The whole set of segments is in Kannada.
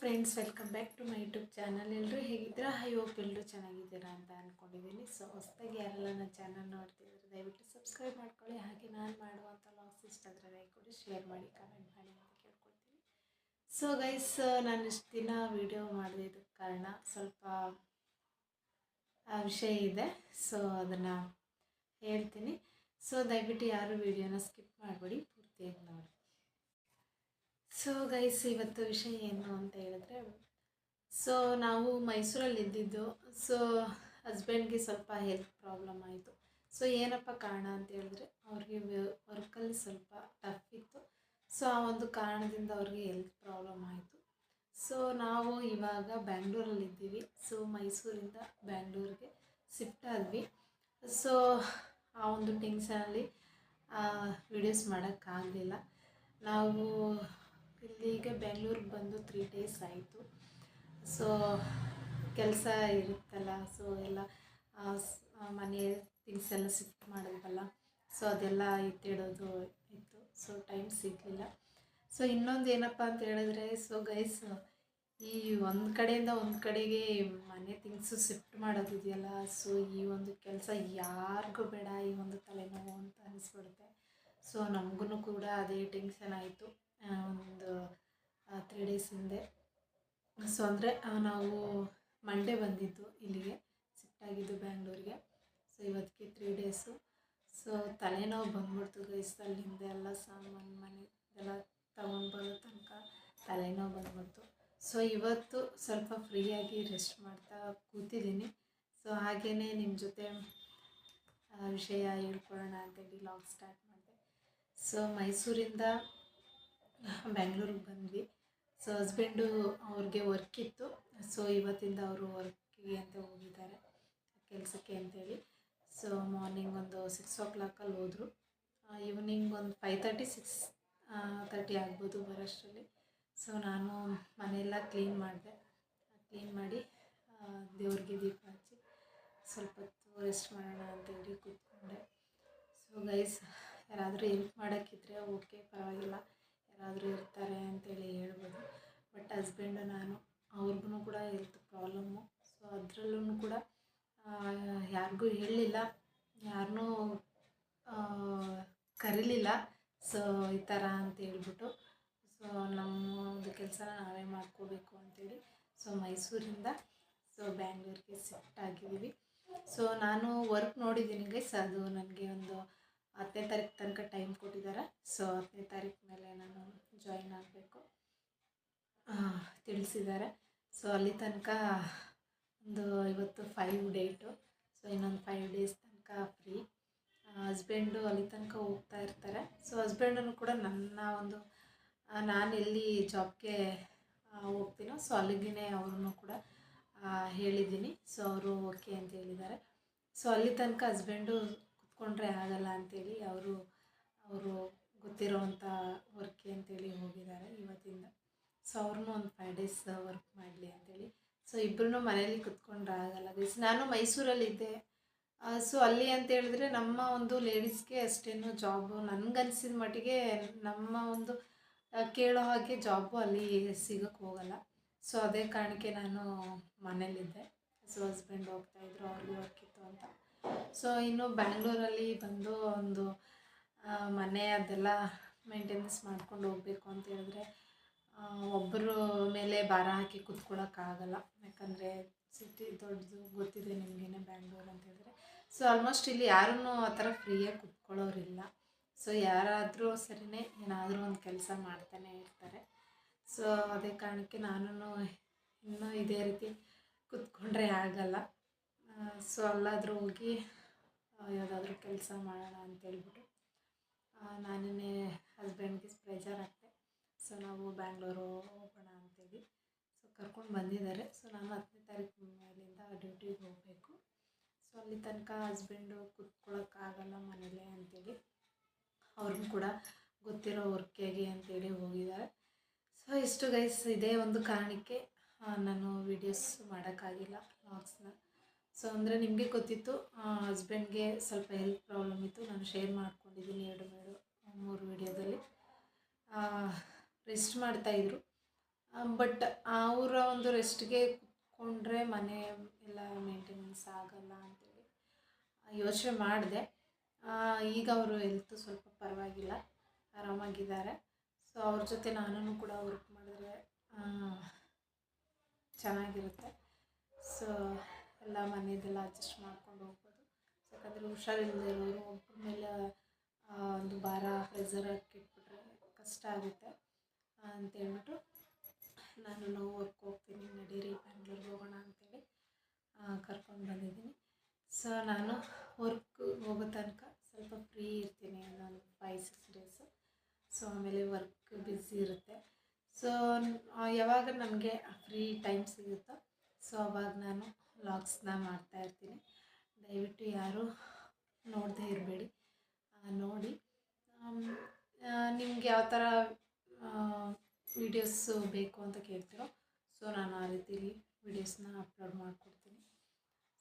Friends welcome back to my YouTube channel ಎಲ್ಲರೂ ಹೇಗಿದ್ದೀರಾ? ಐ ಹೋಪ್ ಎಲ್ಲರೂ ಚೆನ್ನಾಗಿದ್ದೀರಾ ಅಂತ ಅಂದ್ಕೊಂಡಿದ್ದೀನಿ ಸೊ ಹೊಸದಾಗಿ ಯಾರೆಲ್ಲ ನನ್ನ ಚಾನಲ್ ನೋಡ್ತಿದ್ರೆ ದಯವಿಟ್ಟು ಸಬ್ಸ್ಕ್ರೈಬ್ ಮಾಡ್ಕೊಳ್ಳಿ. ಹಾಗೆ ನಾನು ಮಾಡುವಂಥ ಲಾಸ್ ಇಷ್ಟ ಲೈಕ್ ಕೊಡಿ ಶೇರ್ ಮಾಡಿ ಕಮೆಂಟ್ ಮಾಡಿ ಅಂತ ಕೇಳ್ಕೊಳ್ತೀನಿ. ಸೊ ಗೈಸ್ ನಾನು ಇಷ್ಟು ದಿನ ವೀಡಿಯೋ ಮಾಡಿದ್ದಕ್ಕೆ ಕಾರಣ ಸ್ವಲ್ಪ ವಿಷಯ ಇದೆ. ಸೊ ಅದನ್ನು ಹೇಳ್ತೀನಿ. ಸೊ ದಯವಿಟ್ಟು ಯಾರು ವಿಡಿಯೋನ ಸ್ಕಿಪ್ ಮಾಡಬೇಡಿ. ಪೂರ್ತಿಯಾಗಿ ನೋಡಿ ಸೊ ಗೈಸ್ ಇವತ್ತು ವಿಷಯ ಏನು ಅಂತ ಹೇಳಿದ್ರೆ ಸೊ ನಾವು ಮೈಸೂರಲ್ಲಿ ಇದ್ದಿದ್ದು ಸೊ ಹಸ್ಬೆಂಡ್ಗೆ ಸ್ವಲ್ಪ ಹೆಲ್ತ್ ಪ್ರಾಬ್ಲಮ್ ಆಯಿತು. ಸೊ ಏನಪ್ಪ ಕಾರಣ ಅಂತ ಹೇಳಿದ್ರೆ, ಅವ್ರಿಗೆ ವರ್ಕಲ್ಲಿ ಸ್ವಲ್ಪ ಟಫ್ ಇತ್ತು. ಸೊ ಆ ಒಂದು ಕಾರಣದಿಂದ ಅವ್ರಿಗೆ ಹೆಲ್ತ್ ಪ್ರಾಬ್ಲಮ್ ಆಯಿತು. ಸೊ ನಾವು ಇವಾಗ ಬ್ಯಾಂಗ್ಳೂರಲ್ಲಿ ಇದ್ದೀವಿ. ಸೊ ಮೈಸೂರಿಂದ ಬ್ಯಾಂಗ್ಳೂರಿಗೆ ಶಿಫ್ಟ್ ಆದ್ವಿ. ಸೊ ಆ ಒಂದು ಟೆನ್ಷನಲ್ಲಿ ವಿಡಿಯೋಸ್ ಮಾಡೋಕ್ಕಾಗಲಿಲ್ಲ. ನಾವು ಇಲ್ಲಿಗೆ ಬೆಂಗ್ಳೂರಿಗೆ ಬಂದು ತ್ರೀ ಡೇಸ್ ಆಯಿತು. ಸೊ ಕೆಲಸ ಇರುತ್ತಲ್ಲ ಸೊ ಎಲ್ಲ ಮನೆ ಥಿಂಗ್ಸ್ ಎಲ್ಲ ಶಿಫ್ಟ್ ಮಾಡೋದಲ್ಲ ಸೊ ಅದೆಲ್ಲ ಎತ್ತಿಡೋದು ಇತ್ತು. ಸೊ ಟೈಮ್ ಸಿಗಲಿಲ್ಲ. ಸೊ ಇನ್ನೊಂದು ಏನಪ್ಪ ಅಂತ ಹೇಳಿದ್ರೆ ಸೊ ಗೈಸ್ ಈ ಒಂದು ಕಡೆಯಿಂದ ಒಂದು ಕಡೆಗೆ ಮನೆ ಥಿಂಗ್ಸು ಶಿಫ್ಟ್ ಮಾಡೋದಿದೆಯಲ್ಲ ಸೊ ಈ ಒಂದು ಕೆಲಸ ಯಾರಿಗೂ ಬೇಡ, ಈ ಒಂದು ತಲೆನೋವು ಅಂತ ಅನಿಸ್ಬಿಡುತ್ತೆ. ಸೊ ನಮಗೂ ಕೂಡ ಅದೇ ಟೆನ್ಷನ್ ಆಯಿತು. ಒಂದು ತ್ರೀ ಡೇಸ್ ಹಿಂದೆ. ಸೊ ಅಂದರೆ ನಾವು ಮಂಡೇ ಬಂದಿದ್ದು ಇಲ್ಲಿಗೆ ಶಿಫ್ಟ್ ಆಗಿದ್ದು ಬ್ಯಾಂಗ್ಳೂರಿಗೆ ಸೊ ಇವತ್ತಿಗೆ ತ್ರೀ ಡೇಸು ಸೊ ತಲೆನೋವು ಬಂದ್ಬಿಡ್ತು ಗೈಸ್ ಅಲ್ಲಿಂದ ಎಲ್ಲ ಸಾಮಾನು, ಮನೆ ಎಲ್ಲ ತಗೊಂಡು ಬರೋ ತನಕ ತಲೆನೋವು ಬಂದ್ಬಿಡ್ತು. ಸೊ ಇವತ್ತು ಸ್ವಲ್ಪ ಫ್ರೀಯಾಗಿ ರೆಸ್ಟ್ ಮಾಡ್ತಾ ಕೂತಿದ್ದೀನಿ. ಸೊ ಹಾಗೇ ನಿಮ್ಮ ಜೊತೆ ವಿಷಯ ಹೇಳ್ಕೊಳ್ಳೋಣ ಅಂತೇಳಿ ಲಾಗ್ ಸ್ಟಾರ್ಟ್ ಮಾಡಿದೆ. ಸೊ ಮೈಸೂರಿಂದ ಬೆಂಗಳೂರಿಗೆ ಬಂದ್ವಿ. ಸೊ ಹಸ್ಬೆಂಡು ಅವ್ರಿಗೆ ವರ್ಕ್ ಇತ್ತು. ಸೊ ಇವತ್ತಿಂದ ಅವರು ವರ್ಕಿಗೆ ಅಂತ ಹೋಗಿದ್ದಾರೆ. ಕೆಲಸಕ್ಕೆ ಅಂತೇಳಿ. ಸೊ ಮಾರ್ನಿಂಗ್ ಒಂದು ಸಿಕ್ಸ್ ಓ ಕ್ಲಾಕಲ್ಲಿ ಹೋದರು. ಈವ್ನಿಂಗ್ ಒಂದು ಫೈವ್ ತರ್ಟಿ ಸಿಕ್ಸ್ ತರ್ಟಿ ಆಗ್ಬೋದು ಬರೋಷ್ಟರಲ್ಲಿ. ಸೊ ನಾನು ಮನೆಯೆಲ್ಲ ಕ್ಲೀನ್ ಮಾಡಿದೆ. ಕ್ಲೀನ್ ಮಾಡಿ ದೇವ್ರಿಗೆ ದೀಪ ಹಚ್ಚಿ ಸ್ವಲ್ಪ ಹೊತ್ತು ರೆಸ್ಟ್ ಮಾಡೋಣ ಅಂತೇಳಿ ಕೂತ್ಕೊಂಡೆ. ಸೊ ಗೈಸ್ ಯಾರಾದರೂ ಹೆಲ್ಪ್ ಮಾಡೋಕ್ಕಿದ್ರೆ ಓಕೆ ಪರವಾಗಿಲ್ಲ. ಯಾರಾದರೂ ಇರ್ತಾರೆ ಅಂತೇಳಿ ಹೇಳ್ಬೋದು. ಬಟ್ ಹಸ್ಬೆಂಡು ನಾನು, ಅವ್ರಿಗೂ ಕೂಡ ಹೆಲ್ತ್ ಪ್ರಾಬ್ಲಮ್ಮು ಸೊ ಅದರಲ್ಲೂ ಕೂಡ ಯಾರಿಗೂ ಹೇಳಲಿಲ್ಲ ಯಾರನ್ನೂ ಕರೀಲಿಲ್ಲ. ಸೊ ಈ ಥರ ಅಂತ ಹೇಳ್ಬಿಟ್ಟು ಸೊ ನಮ್ಮ ಒಂದು ಕೆಲಸನ ನಾವೇ ಮಾಡ್ಕೋಬೇಕು ಅಂತೇಳಿ ಸೊ ಮೈಸೂರಿಂದ ಸೊ ಬ್ಯಾಂಗ್ಳೂರಿಗೆ ಶಿಫ್ಟ್ ಆಗಿದ್ದೀವಿ. ಸೊ ನಾನು ವರ್ಕ್ ನೋಡಿದ್ದೀನಿ ಗೈಸ್ ಅದು ನನಗೆ ಒಂದು ಹತ್ತನೇ ತಾರೀಕು ತನಕ ಟೈಮ್ ಕೊಟ್ಟಿದ್ದಾರೆ. ಸೊ ಹತ್ತನೇ ತಾರೀಕು ಮೇಲೆ ನಾನು ಜಾಯಿನ್ ಆಗಬೇಕು. ತಿಳಿಸಿದ್ದಾರೆ. ಸೊ ಅಲ್ಲಿ ತನಕ ಒಂದು ಇವತ್ತು ಫೈವ್ ಡೇಟು ಸೊ ಇನ್ನೊಂದು ಫೈವ್ ಡೇಸ್ ತನಕ ಫ್ರೀ ಹಸ್ಬೆಂಡು ಅಲ್ಲಿ ತನಕ ಹೋಗ್ತಾ ಇರ್ತಾರೆ. ಸೊ ಹಸ್ಬೆಂಡನ್ನು ಕೂಡ ನನ್ನ ಒಂದು ನಾನು ಎಲ್ಲಿ ಜಾಬ್ಗೆ ಹೋಗ್ತೀನೋ ಸೊ ಅಲ್ಲಿಗೇ ಅವ್ರನ್ನೂ ಕೂಡ ಹೇಳಿದ್ದೀನಿ. ಸೊ ಅವರು ಓಕೆ ಅಂತ ಹೇಳಿದ್ದಾರೆ. ಸೊ ಅಲ್ಲಿ ತನಕ ಹಸ್ಬೆಂಡು ಕುತ್ಕೊಂಡ್ರೆ ಆಗಲ್ಲ ಅಂತೇಳಿ ಅವರು ಅವರು ಗೊತ್ತಿರೋವಂಥ ವರ್ಕೆ ಅಂತೇಳಿ ಹೋಗಿದ್ದಾರೆ ಇವತ್ತಿಂದ. ಸೊ ಅವ್ರನ್ನೂ ಒಂದು ಫೈವ್ ಡೇಸ್ ವರ್ಕ್ ಮಾಡಲಿ ಅಂತೇಳಿ. ಸೊ ಇಬ್ಬರೂ ಮನೇಲಿ ಕುತ್ಕೊಂಡ್ರೆ ಆಗಲ್ಲ. ಗೈಸ್ ನಾನು ಮೈಸೂರಲ್ಲಿದ್ದೆ ಸೊ ಅಲ್ಲಿ ಅಂತ ಹೇಳಿದ್ರೆ ನಮ್ಮ ಒಂದು ಲೇಡೀಸ್ಗೆ ಅಷ್ಟೇನು ಜಾಬು ನನಗನ್ಸಿದ ಮಟ್ಟಿಗೆ ನಮ್ಮ ಒಂದು ಕೇಳೋ ಹಾಗೆ ಜಾಬು ಅಲ್ಲಿ ಸಿಗೋಕ್ಕೆ ಹೋಗಲ್ಲ. ಸೊ ಅದೇ ಕಾರಣಕ್ಕೆ ನಾನು ಮನೇಲಿದ್ದೆ ಸೊ ಹಸ್ಬೆಂಡ್ ಹೋಗ್ತಾಯಿದ್ರು ಅವ್ರಿಗೆ ವರ್ಕ್ ಇತ್ತು ಅಂತ. ಸೊ ಇನ್ನು ಬ್ಯಾಂಗ್ಳೂರಲ್ಲಿ ಬಂದು ಒಂದು ಮನೆ ಅದೆಲ್ಲ ಮೇಂಟೆನೆನ್ಸ್ ಮಾಡ್ಕೊಂಡು ಹೋಗಬೇಕು ಅಂತ ಹೇಳಿದ್ರೆ ಒಬ್ಬರ ಮೇಲೆ ಭಾರ ಹಾಕಿ ಕುತ್ಕೊಳ್ಳೋಕ್ಕಾಗಲ್ಲ ಯಾಕಂದರೆ ಸಿಟಿ ದೊಡ್ಡದು ಗೊತ್ತಿದೆ ನಿಮಗೇನೆ ಬ್ಯಾಂಗ್ಳೂರು ಅಂತ ಹೇಳಿದ್ರೆ. ಸೊ ಆಲ್ಮೋಸ್ಟ್ ಇಲ್ಲಿ ಯಾರೂ ಆ ಥರ ಫ್ರೀಯಾಗಿ ಕುತ್ಕೊಳ್ಳೋರಿಲ್ಲ. ಸೊ ಯಾರಾದರೂ ಸರಿನೇ ಏನಾದರೂ ಒಂದು ಕೆಲಸ ಮಾಡ್ತಾನೆ ಇರ್ತಾರೆ. ಸೊ ಅದೇ ಕಾರಣಕ್ಕೆ ನಾನು ಇನ್ನೂ ಇದೇ ರೀತಿ ಕುತ್ಕೊಂಡ್ರೆ ಆಗಲ್ಲ. ಸೊ ಅಲ್ಲಾದರೂ ಹೋಗಿ ಯಾವುದಾದ್ರೂ ಕೆಲಸ ಮಾಡೋಣ ಅಂತೇಳ್ಬಿಟ್ಟು ನಾನೇ ಹಸ್ಬೆಂಡ್ಗೆ ಪ್ರೆಜರ್ ಹಾಕಿದೆ ಸೊ ನಾವು ಬ್ಯಾಂಗ್ಳೂರು ಹೋಗೋಣ ಅಂತೇಳಿ, ಸೊ ಕರ್ಕೊಂಡು ಬಂದಿದ್ದಾರೆ. ಸೊ ನಾನು ಹತ್ತನೇ ತಾರೀಕು ಮೇಲಿಂದ ಡ್ಯೂಟಿಗೆ ಹೋಗಬೇಕು. ಸೊ ಅಲ್ಲಿ ತನಕ ಹಸ್ಬೆಂಡು ಕುತ್ಕೊಳ್ಳೋಕ್ಕಾಗಲ್ಲ ಮನೇಲೆ ಅಂತೇಳಿ ಅವ್ರಿಗೂ ಕೂಡ ಗೊತ್ತಿರೋ ವರ್ಕಿಗೆ ಅಂತೇಳಿ ಹೋಗಿದ್ದಾರೆ. ಸೊ ಇಷ್ಟು ಗೈಸ್ ಇದೇ ಒಂದು ಕಾರಣಕ್ಕೆ ನಾನು ವೀಡಿಯೋಸ್ ಮಾಡೋಕ್ಕಾಗಿಲ್ಲ ವ್ಲಾಗ್ಸ್ನ ಸೊ ಅಂದರೆ ನಿಮಗೆ ಗೊತ್ತಿತ್ತು ಹಸ್ಬೆಂಡ್ಗೆ ಸ್ವಲ್ಪ ಹೆಲ್ತ್ ಪ್ರಾಬ್ಲಮ್ ಇತ್ತು. ನಾನು ಶೇರ್ ಮಾಡ್ಕೊಂಡಿದ್ದೀನಿ ಎರಡು ಮೂರು ಮೂರು ವಿಡಿಯೋದಲ್ಲಿ ರೆಸ್ಟ್ ಮಾಡ್ತಾಯಿದ್ರು ಬಟ್ ಅವರ ಒಂದು ರೆಸ್ಟ್ಗೆ ಕುತ್ಕೊಂಡ್ರೆ ಮನೆ ಎಲ್ಲ ಮೇಂಟೆನೆನ್ಸ್ ಆಗಲ್ಲ ಅಂತೇಳಿ ಯೋಚನೆ ಮಾಡಿದೆ. ಈಗ ಅವರು ಹೆಲ್ತ್ ಸ್ವಲ್ಪ ಪರವಾಗಿಲ್ಲ, ಆರಾಮಾಗಿದ್ದಾರೆ. ಸೊ ಅವ್ರ ಜೊತೆ ನಾನು ಕೂಡ ವರ್ಕ್ ಮಾಡಿದ್ರೆ ಚೆನ್ನಾಗಿರುತ್ತೆ. ಸೊ ಎಲ್ಲ ಮನೆಯದೆಲ್ಲ ಅಡ್ಜಸ್ಟ್ ಮಾಡ್ಕೊಂಡು ಹೋಗ್ಬೋದು. ಯಾಕಂದರೆ ಹುಷಾರಿಲ್ಲದೆ ಇರೋರು ಒಬ್ಬರ ಮೇಲೆ ಒಂದು ಭಾರ ಪ್ರೆಸರ್ ಹಾಕಿಟ್ಬಿಟ್ರೆ ಕಷ್ಟ ಆಗುತ್ತೆ. ಅಂತೇಳ್ಬಿಟ್ಟು ನಾನು ವರ್ಕ್ ಹೋಗ್ತೀನಿ. ನಡೀರಿ ಬ್ಯಾಂಗ್ಳೂರ್ಗೆ ಹೋಗೋಣ ಅಂತೇಳಿ ಕರ್ಕೊಂಡು ಬಂದಿದ್ದೀನಿ. ಸೊ ನಾನು ವರ್ಕ್ ಹೋಗೋ ತನಕ ಸ್ವಲ್ಪ ಫ್ರೀ ಇರ್ತೀನಿ ನಾನು ಫೈವ್ ಸಿಕ್ಸ್ ಡೇಸು ಸೊ ಆಮೇಲೆ ವರ್ಕ್ ಬ್ಯುಸಿ ಇರುತ್ತೆ. ಸೊ ಯಾವಾಗ ನನಗೆ ಫ್ರೀ ಟೈಮ್ ಸಿಗುತ್ತೋ ಸೊ ಅವಾಗ ನಾನು ವ್ಲಾಗ್ಸ್ನ ಮಾಡ್ತಾ ಇರ್ತೀನಿ. ದಯವಿಟ್ಟು ಯಾರೂ ನೋಡದೇ ಇರಬೇಡಿ. ನೋಡಿ. ನಿಮ್ಗೆ ಯಾವ ಥರ ವೀಡಿಯೋಸ್ ಬೇಕು ಅಂತ ಕೇಳ್ತಿರೋ, ಸೊ ನಾನು ಆ ರೀತಿಲಿ ವೀಡಿಯೋಸ್ನ ಅಪ್ಲೋಡ್ ಮಾಡಿಕೊಡ್ತೀನಿ.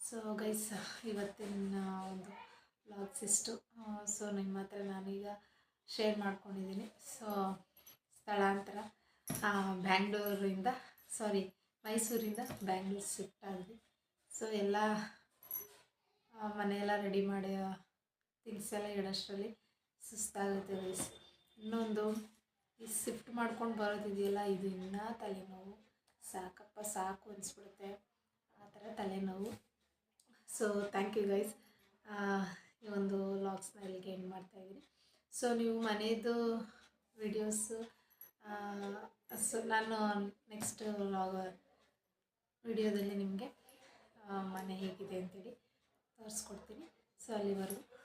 ಸೊ ಗೈಸ್ ಇವತ್ತಿನ ಒಂದು ವ್ಲಾಗ್ಸ್ ಇಷ್ಟು. ಸೊ ನಿಮ್ಮ ಹತ್ರ ನಾನೀಗ ಶೇರ್ ಮಾಡ್ಕೊಂಡಿದ್ದೀನಿ. ಸೊ ಸ್ಥಳಾಂತರ ಬ್ಯಾಂಗ್ಳೂರಿಂದ ಸಾರಿ ಮೈಸೂರಿಂದ ಬ್ಯಾಂಗ್ಳೂರ್ ಶಿಫ್ಟ್ ಆದ್ವಿ ಸೊ ಎಲ್ಲ ಮನೆಯೆಲ್ಲ ರೆಡಿ ಮಾಡಿ ಥಿಂಗ್ಸ್ ಎಲ್ಲ ಇಡೋಷ್ಟರಲ್ಲಿ ಸುಸ್ತಾಗುತ್ತೆ ಗೈಸ್ ಇನ್ನೊಂದು, ಈ ಶಿಫ್ಟ್ ಮಾಡ್ಕೊಂಡು ಬರೋದಿದೆಯಲ್ಲ, ಇದು ಇನ್ನೂ ತಲೆನೋವು. ಸಾಕಪ್ಪ, ಸಾಕು ಅನಿಸ್ಬಿಡುತ್ತೆ. ಆ ಥರ ತಲೆನೋವು. ಸೊ ಥ್ಯಾಂಕ್ ಯು ಗೈಸ್ ಈ ಒಂದು ಲಾಗ್ಸ್ನ ಇಲ್ಲಿಗೆ ಎಂಡ್ ಮಾಡ್ತಾಯಿದ್ದೀನಿ ಸೊ ನೀವು ಮನೆಯದು ವಿಡಿಯೋಸು ಸೊ ನಾನು ನೆಕ್ಸ್ಟ್ ಲಾಗ್ ವಿಡಿಯೋದಲ್ಲಿ ನಿಮಗೆ ಮನೆ ಹೇಗಿದೆ ಅಂತೇಳಿ ತೋರಿಸ್ಕೊಡ್ತೀನಿ. ಸೊ ಅಲ್ಲಿವರೆಗೂ